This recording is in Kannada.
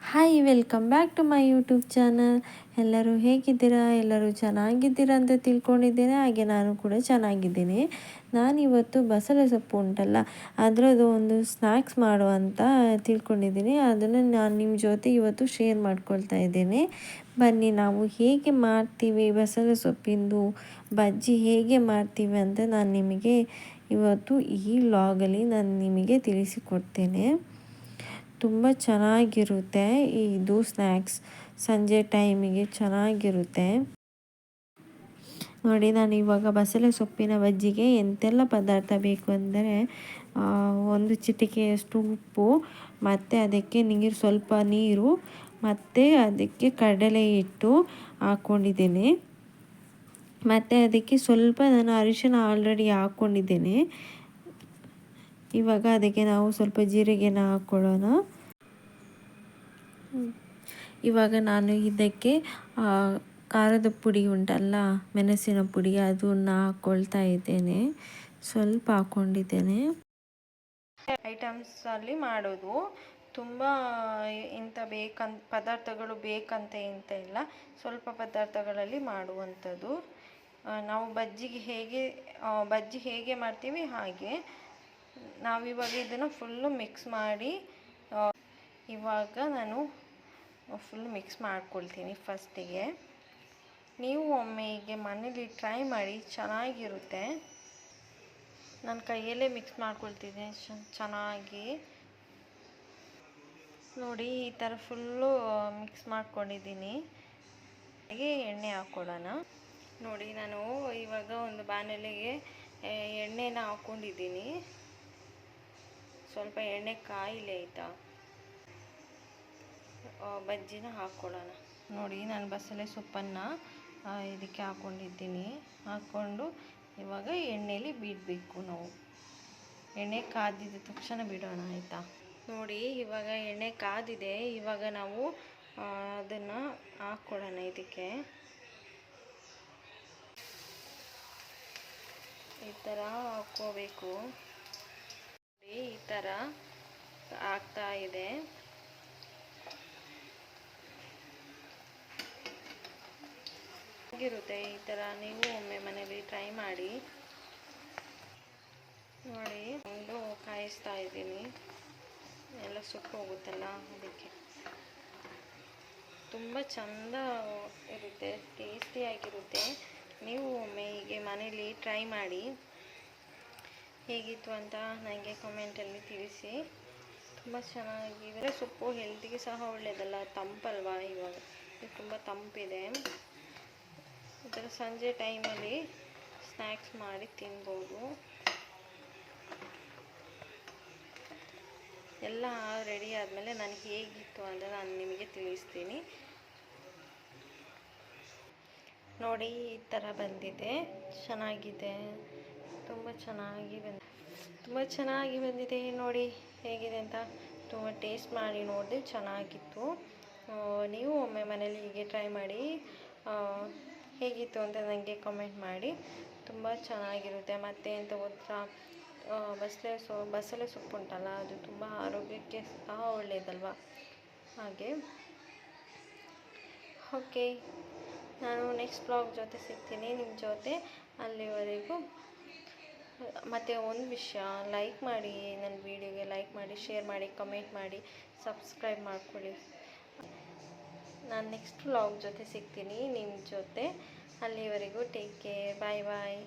Hi welcome back to my YouTube channel ಎಲ್ಲರೂ ಹೇಗಿದ್ದೀರಾ? ಎಲ್ಲರೂ ಚೆನ್ನಾಗಿದ್ದೀರಾ ಅಂತ ತಿಳ್ಕೊಂಡಿದ್ದೇನೆ. ಹಾಗೆ ನಾನು ಕೂಡ ಚೆನ್ನಾಗಿದ್ದೀನಿ. ನಾನಿವತ್ತು ಬಸಳೆ ಸೊಪ್ಪು ಉಂಟಲ್ಲ, ಅದರದ್ದು ಒಂದು ಸ್ನ್ಯಾಕ್ಸ್ ಮಾಡುವಂತ ತಿಳ್ಕೊಂಡಿದ್ದೀನಿ. ಅದನ್ನು ನಾನು ನಿಮ್ಮ ಜೊತೆ ಇವತ್ತು ಶೇರ್ ಮಾಡ್ಕೊಳ್ತಾ ಇದ್ದೇನೆ. ಬನ್ನಿ, ನಾವು ಹೇಗೆ ಮಾಡ್ತೀವಿ ಬಸಳೆ ಸೊಪ್ಪಿಂದು, ಬಜ್ಜಿ ಹೇಗೆ ಮಾಡ್ತೀವಿ ಅಂತ ನಾನು ನಿಮಗೆ ಇವತ್ತು ಈ ಲಾಗಲ್ಲಿ ನಾನು ನಿಮಗೆ ತಿಳಿಸಿಕೊಡ್ತೇನೆ. ತುಂಬ ಚೆನ್ನಾಗಿರುತ್ತೆ. ಇದು ಸ್ನ್ಯಾಕ್ಸ್ ಸಂಜೆ ಟೈಮಿಗೆ ಚೆನ್ನಾಗಿರುತ್ತೆ. ನೋಡಿ, ನಾನು ಇವಾಗ ಬಸಳೆ ಸೊಪ್ಪಿನ ಬಜ್ಜಿಗೆ ಎಂತೆಲ್ಲ ಪದಾರ್ಥ ಬೇಕು ಅಂದರೆ ಒಂದು ಚಿಟಿಕೆಯಷ್ಟು ಉಪ್ಪು, ಮತ್ತು ಅದಕ್ಕೆ ನೀರು, ಸ್ವಲ್ಪ ನೀರು, ಮತ್ತು ಅದಕ್ಕೆ ಕಡಲೆ ಹಿಟ್ಟು ಹಾಕ್ಕೊಂಡಿದ್ದೇನೆ. ಮತ್ತು ಅದಕ್ಕೆ ಸ್ವಲ್ಪ ನಾನು ಅರಿಶಿನ ಆಲ್ರೆಡಿ ಹಾಕ್ಕೊಂಡಿದ್ದೇನೆ. ಇವಾಗ ಅದಕ್ಕೆ ನಾವು ಸ್ವಲ್ಪ ಜೀರಿಗೆನ ಹಾಕ್ಕೊಳ್ಳೋಣ ಇವಾಗ ನಾನು ಇದಕ್ಕೆ ಖಾರದ ಪುಡಿ ಉಂಟಲ್ಲ, ಮೆಣಸಿನ ಪುಡಿ ಅದನ್ನ ಹಾಕ್ಕೊಳ್ತಾ ಇದ್ದೇನೆ. ಸ್ವಲ್ಪ ಹಾಕ್ಕೊಂಡಿದ್ದೇನೆ ಐಟಮ್ಸಲ್ಲಿ ಮಾಡೋದು ತುಂಬ ಇಂಥ ಬೇಕಂತ, ಪದಾರ್ಥಗಳು ಬೇಕಂತ ಇಂತ ಇಲ್ಲ. ಸ್ವಲ್ಪ ಪದಾರ್ಥಗಳಲ್ಲಿ ಮಾಡುವಂಥದ್ದು. ನಾವು ಬಜ್ಜಿಗೆ ಹೇಗೆ ಬಜ್ಜಿ ಹೇಗೆ ಮಾಡ್ತೀವಿ ಹಾಗೆ. ನಾವಿವಾಗ ಇದನ್ನು ಫುಲ್ಲು ಮಿಕ್ಸ್ ಮಾಡಿ ಇವಾಗ ನಾನು ಫುಲ್ ಮಿಕ್ಸ್ ಮಾಡ್ಕೊಳ್ತೀನಿ ಫಸ್ಟಿಗೆ ನೀವು ಒಮ್ಮೆ ಹೀಗೆ ಮನೇಲಿ ಟ್ರೈ ಮಾಡಿ, ಚೆನ್ನಾಗಿರುತ್ತೆ. ನಾನು ಕೈಯಲ್ಲೇ ಮಿಕ್ಸ್ ಮಾಡ್ಕೊಳ್ತಿದ್ದೀನಿ ಚೆನ್ನಾಗಿ. ನೋಡಿ, ಈ ಥರ ಫುಲ್ಲು ಮಿಕ್ಸ್ ಮಾಡ್ಕೊಂಡಿದ್ದೀನಿ. ಹಾಗೆ ಎಣ್ಣೆ ಹಾಕ್ಕೊಡೋಣ ನೋಡಿ, ನಾನು ಇವಾಗ ಒಂದು ಬಾಣಲೆಗೆ, ಎಣ್ಣೆನ ಹಾಕ್ಕೊಂಡಿದ್ದೀನಿ ಸ್ವಲ್ಪ ಎಣ್ಣೆ ಕಾಯಿಲೆ ಆಯಿತಾ? ಬಜ್ಜಿನ ಹಾಕ್ಕೊಳ್ಳೋಣ. ನೋಡಿ, ನಾನು ಬಸಳೆ ಸೊಪ್ಪನ್ನು ಇದಕ್ಕೆ ಹಾಕ್ಕೊಂಡಿದ್ದೀನಿ. ಹಾಕ್ಕೊಂಡು ಇವಾಗ ಎಣ್ಣೆಯಲ್ಲಿ ಬಿಡಬೇಕು ನಾವು. ಎಣ್ಣೆ ಕಾದಿದ ತಕ್ಷಣ ಬಿಡೋಣ, ಆಯಿತಾ? ನೋಡಿ, ಇವಾಗ ಎಣ್ಣೆ ಕಾದಿದೆ. ಇವಾಗ ನಾವು ಅದನ್ನು ಹಾಕ್ಕೊಡೋಣ ಇದಕ್ಕೆ. ಈ ಥರ ಹಾಕ್ಕೋಬೇಕು. ಥರ ಆಗ್ತಾ ಇದೆ. ಹೇಗಿರುತ್ತೆ ಈ ಥರ ನೀವು ಒಮ್ಮೆ ಮನೇಲಿ ಟ್ರೈ ಮಾಡಿ. ನೋಡಿ ಒಂದು ಕಾಯಿಸ್ತಾ ಇದ್ದೀನಿ. ಎಲ್ಲ ಸುಟ್ಟು ಹೋಗುತ್ತಲ್ಲ ಅದಕ್ಕೆ. ತುಂಬ ಚಂದ ಇರುತ್ತೆ ಟೇಸ್ಟಿಯಾಗಿರುತ್ತೆ ನೀವು ಒಮ್ಮೆ ಹೀಗೆ ಮನೇಲಿ ಟ್ರೈ ಮಾಡಿ. ಹೇಗಿತ್ತು ಅಂತ ನನಗೆ ಕಮೆಂಟಲ್ಲಿ ತಿಳಿಸಿ. ತುಂಬ ಚೆನ್ನಾಗಿದೆ ಸೊಪ್ಪು ಹೆಲ್ತಿಗೆ ಸಹ ಒಳ್ಳೆಯದಲ್ಲ ತಂಪಲ್ವಾ ಇವಾಗ? ಇದು ತುಂಬ ತಂಪಿದೆ. ಥರ ಸಂಜೆ ಟೈಮಲ್ಲಿ ಸ್ನ್ಯಾಕ್ಸ್ ಮಾಡಿ ತಿನ್ಬೋದು. ಎಲ್ಲ ರೆಡಿ ಆದಮೇಲೆ ನಾನು ಹೇಗಿತ್ತು ಅಂತ ನಾನು ನಿಮಗೆ ತಿಳಿಸ್ತೀನಿ. ನೋಡಿ, ಈ ಥರ ಬಂದಿದೆ. ಚೆನ್ನಾಗಿದೆ. ತುಂಬ ಚೆನ್ನಾಗಿ ಬಂದ, ತುಂಬ ಚೆನ್ನಾಗಿ ಬಂದಿದೆ ನೋಡಿ ಹೇಗಿದೆ ಅಂತ. ತುಂಬ ಟೇಸ್ಟ್ ಮಾಡಿ ನೋಡಿದೆ ಚೆನ್ನಾಗಿತ್ತು. ನೀವು ಒಮ್ಮೆ ಮನೇಲಿ ಹೀಗೆ ಟ್ರೈ ಮಾಡಿ ಹೇಗಿತ್ತು ಅಂತ ನನಗೆ ಕಮೆಂಟ್ ಮಾಡಿ. ತುಂಬ ಚೆನ್ನಾಗಿರುತ್ತೆ. ಮತ್ತು ಎಂತ ಗೊತ್ತಾ? ಬಸಳೆ ಸೊ ಬಸಳೆ ಸೊಪ್ಪು ಉಂಟಲ್ಲ, ಅದು ತುಂಬ ಆರೋಗ್ಯಕ್ಕೆ ಸಹ ಒಳ್ಳೆಯದಲ್ವ ಹಾಗೆ. ಓಕೆ ನಾನು ನೆಕ್ಸ್ಟ್ ಬ್ಲಾಗ್ ಜೊತೆ ಸಿಗ್ತೀನಿ. ನಿಮ್ಮ ಜೊತೆ ಅಲ್ಲಿವರೆಗೂ ಮತ್ತು ಒಂದು ವಿಷಯ ಲೈಕ್ ಮಾಡಿ ನನ್ನ ವೀಡಿಯೋಗೆ ಲೈಕ್ ಮಾಡಿ ಶೇರ್ ಮಾಡಿ ಕಮೆಂಟ್ ಮಾಡಿ ಸಬ್ಸ್ಕ್ರೈಬ್ ಮಾಡ್ಕೊಳ್ಳಿ. ನಾನು ನೆಕ್ಸ್ಟ್ ವ್ಲಾಗ್ ಜೊತೆ ಸಿಗ್ತೀನಿ ನಿಮ್ಮ ಜೊತೆ. ಅಲ್ಲಿವರೆಗೂ ಟೇಕ್ ಕೇರ್ ಬಾಯ್ ಬಾಯ್